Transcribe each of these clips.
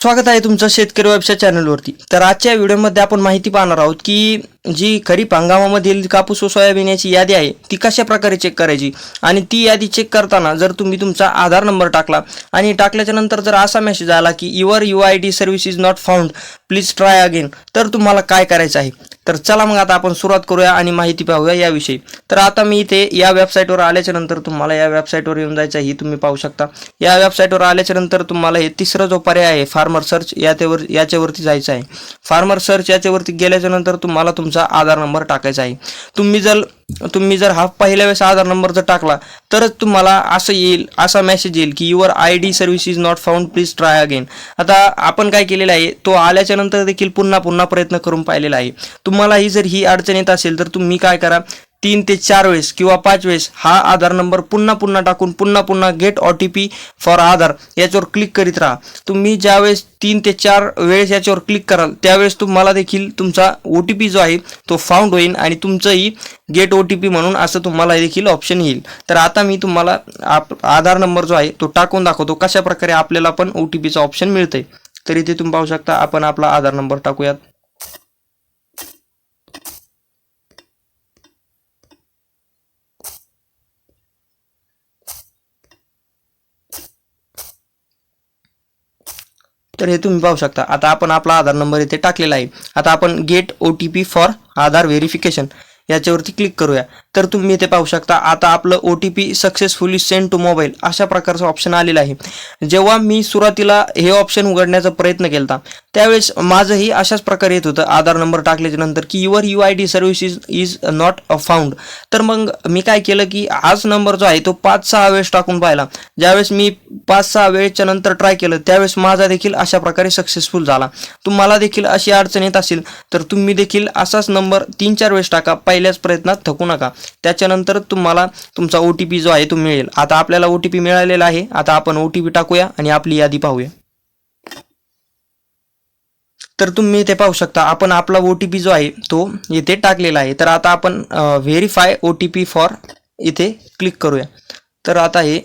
स्वागत आहे तुमचं शेतकरी व्यवसाय चॅनलवरती तर आजच्या व्हिडिओमध्ये आपण माहिती पाहणार आहोत की जी खरीप हंगामामधील कापूस व सोयाबीन याची यादी आहे ती कशा प्रकारे चेक करायची? आणि ती यादी चेक करताना जर तुम्ही तुमचा आधार नंबर टाकला आणि टाकल्याच्या नंतर जर असा मेसेज आला की your U I D service is not found please try again तर तुम्हाला काय करायचं आहे? तर चला मग आता आपण सुरुवात करूया आणि माहिती पाहूया याविषयी. तर आता मी इथे या वेबसाईटवर आल्याच्यानंतर तुम्हाला या वेबसाईटवर येऊन जायचं आहे ही तुम्ही पाहू शकता. या वेबसाईटवर आल्याच्यानंतर तुम्हाला हे तिसरा जो पर्याय आहे फार्मर सर्च याच्यावर याच्यावरती जायचं आहे. फार्मर सर्च याच्यावरती गेल्याच्यानंतर तुम्हाला तुमचा आधार नंबर टाकायचा आहे. तुम्ही जर तुम्ही जर हा पहिल्या वेळेस आधार नंबर जर टाकला तरच तुम्हाला असं येईल असा मेसेज येईल की your I D service is not found please try again आता आपण काय केलेलं आहे तो आल्याच्यानंतर देखील पुन्हा पुन्हा प्रयत्न करून पाहिलेला आहे. तुम्हालाही जर ही अडचण येत असेल तर तुम्ही काय करा तीन ते चार वेळेस किंवा पाच वेळेस हा आधार नंबर पुन्हा पुन्हा टाकून पुन्हा पुन्हा get O T P for Aadhaar याच्यावर क्लिक करीत राहा. तुम्ही ज्यावेळेस तीन ते चार वेळेस याच्यावर क्लिक कराल त्यावेळेस तुम्हाला देखील तुमचा ओ टी पी जो आहे तो फाउंड होईल आणि तुमचंही गेट ओ टी पी म्हणून असं तुम्हाला देखील ऑप्शन येईल. तर आता मी तुम्हाला आप आधार नंबर जो आहे तो टाकून दाखवतो कशा प्रकारे आपल्याला पण ओ टी पीचं ऑप्शन मिळतंय. तर इथे तुम्ही पाहू शकता आपण आपला आधार नंबर टाकूयात. तर हे तुम्ही पाहू शकता. आता आपण आपला आधार नंबर इथे टाकलेला आहे. आता आपण get O T P for Aadhaar verification याच्यावरती क्लिक करूया. तर तुम्ही इथे पाहू शकता आता आपलं O T P successfully send to mobile अशा प्रकारचं ऑप्शन आलेलं आहे. जेव्हा मी सुरुवातीला हे ऑप्शन उघडण्याचा प्रयत्न केला त्यावेळेस माझंही अशाच प्रकारे येत होतं. आधार नंबर टाकल्याच्या नंतर की your U I D service is is not found तर मग मी काय केलं की हाच नंबर जो आहे तो पाच सहा वेळेस टाकून पाहिला. ज्यावेळेस मी पाच सहा वेळेच्या नंतर ट्राय केलं त्यावेळेस माझा देखील अशा प्रकारे सक्सेसफुल झाला. तुम्हाला देखील अशी अडचण येत असेल तर तुम्ही देखील असाच नंबर तीन चार वेळेस टाका. पहिल्याच प्रयत्नात थकू नका. त्याच्यानंतर तुम्हाला तुमचा ओ टी पी जो आहे तो मिळेल. आता आपल्याला ओ टी पी मिळालेला आहे. आता आपण ओ टी पी टाकूया आणि आपली यादी पाहूया. तर तुम्ही इथे पाहू शकता आपण आपला ओ टी पी जो आहे तो इथे टाकलेला आहे. तर आता आपण verify O T P for इथे क्लिक करूया. तर आता हे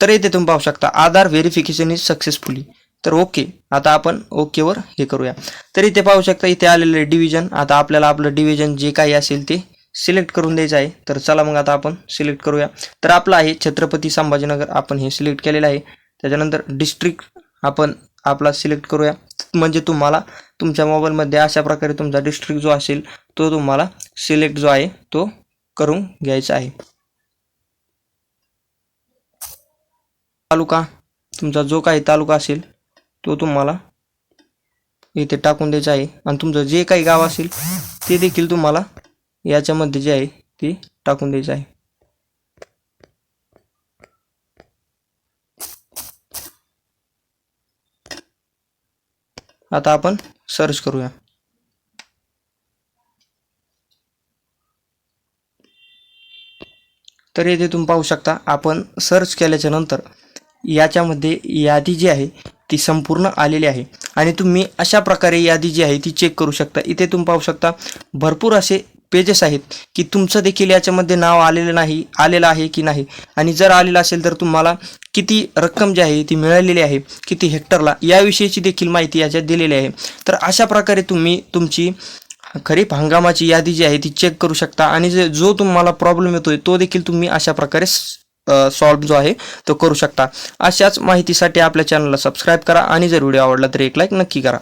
तर इथे तुम्ही पाहू शकता आधार व्हेरिफिकेशन इज सक्सेसफुली तर ओके आता आपण ओकेवर हे करूया. तर इथे पाहू शकता इथे आलेलं आहे डिव्हिजन आता आपल्याला आपलं डिव्हिजन जे काही असेल ते सिलेक्ट करून द्यायचं आहे. तर चला मग आता आपण सिलेक्ट करूया. तर आपलं आहे छत्रपती संभाजीनगर. आपण हे सिलेक्ट केलेलं आहे. त्याच्यानंतर डिस्ट्रिक्ट आपण आपला सिलेक्ट करूया. म्हणजे तुम्हाला तुमच्या मोबाईलमध्ये अशा प्रकारे तुमचा डिस्ट्रिक्ट जो असेल तो तुम्हाला सिलेक्ट जो आहे तो करून घ्यायचा आहे. तालुका तुमचा जो काही तालुका असेल तो तुम्हाला इथे टाकून द्यायचा आहे. आणि तुमचं जे काही गाव असेल ते देखील तुम्हाला याच्यामध्ये जे आहे ती टाकून द्यायचं आहे. आता आपण सर्च करूया. तर येथे तुम्ही पाहू शकता आपण सर्च केल्याच्यानंतर याच्यामध्ये यादी जी आहे ती संपूर्ण आलेली आहे. आणि तुम्ही अशा प्रकारे यादी जी आहे ती चेक करू शकता. इथे तुम्ही पाहू शकता भरपूर असे पेजेस आहेत की तुमचं देखील याच्यामध्ये नाव आलेलं नाही आलेलं आहे की नाही? आणि जर आलेलं असेल तर तुम्हाला किती रक्कम जी आहे ती मिळालेली आहे किती हेक्टरला याविषयीची देखील माहिती याच्यात दिलेली आहे. तर अशा प्रकारे तुम्ही तुमची खरीप हंगामाची यादी जी आहे ती चेक करू शकता. आणि जे जो तुम्हाला प्रॉब्लेम येतोय तो देखील तुम्ही अशा प्रकारे सॉल्व जो आहे तो करू शकता. अशाच माहितीसाठी आपल्या चॅनलला सबस्क्राईब करा. आणि जर व्हिडिओ आवडला तर एक लाईक नक्की करा.